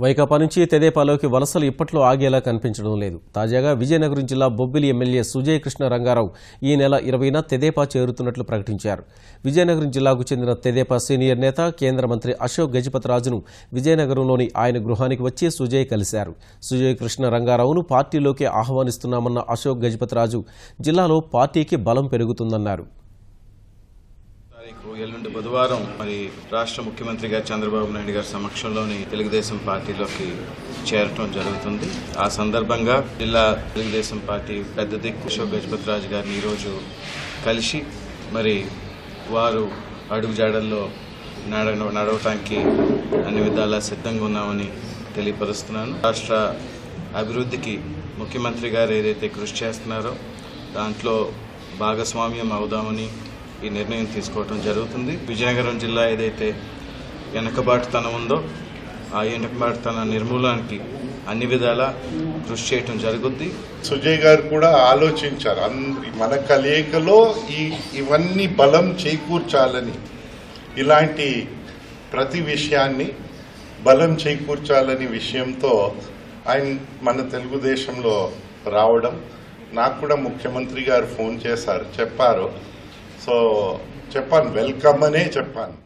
వైకాపా నుంచి తెదేపాలోకి వలసలు ఇప్పట్లో ఆగేలా కనిపించడం లేదు. తాజాగా విజయనగరం జిల్లా బొబ్బిలి ఎమ్మెల్యే సుజయ్ కృష్ణ రంగారావు ఈ నెల ఇరవైన తెదేపా చేరుతున్నట్లు ప్రకటించారు. విజయనగరం జిల్లాకు చెందిన తెదేపా సీనియర్ నేత కేంద్ర మంత్రి అశోక్ గజపతిరాజును విజయనగరంలోని ఆయన గృహానికి వచ్చి సుజయ్ కలిశారు. సుజయ్ కృష్ణ రంగారావును పార్టీలోకి ఆహ్వానిస్తున్నామన్న అశోక్ గజపతిరాజు జిల్లాలో పార్టీకి బలం పెరుగుతుందన్నారు. తారీఖు ఎల్లుండి బుధవారం మరి రాష్ట్ర ముఖ్యమంత్రి గారు చంద్రబాబు నాయుడు గారి సమక్షంలోని తెలుగుదేశం పార్టీలోకి చేరటం జరుగుతుంది. ఆ సందర్భంగా జిల్లా తెలుగుదేశం పార్టీ పెద్ద దిక్కు అశోక్ గజపతిరాజు గారిని ఈరోజు కలిసి మరి వారు అడుగు జాడల్లో నడ నడవటానికి అన్ని విధాలా సిద్ధంగా ఉన్నామని తెలియపరుస్తున్నాను. రాష్ట్ర అభివృద్ధికి ముఖ్యమంత్రి గారు ఏదైతే కృషి చేస్తున్నారో దాంట్లో భాగస్వామ్యం అవుదామని ఈ నిర్ణయం తీసుకోవడం జరుగుతుంది. విజయనగరం జిల్లా ఏదైతే వెనకబాటుతనం ఉందో ఆ వెనకబాటుతన నిర్మూలనానికి అన్ని విధాలా కృషి చేయటం జరుగుద్ది. సుజయ్ గారు కూడా ఆలోచించారు. అన్- మన కలయికలో ఈ ఇవన్నీ బలం చేకూర్చాలని ఇలాంటి ప్రతి విషయాన్ని బలం చేకూర్చాలని విషయంతో ఆయన మన తెలుగుదేశంలో రావడం. నాకు కూడా ముఖ్యమంత్రి గారు ఫోన్ చేశారు చెప్పారు. సో చెప్పాను వెల్కమ్ అనే చెప్పాను.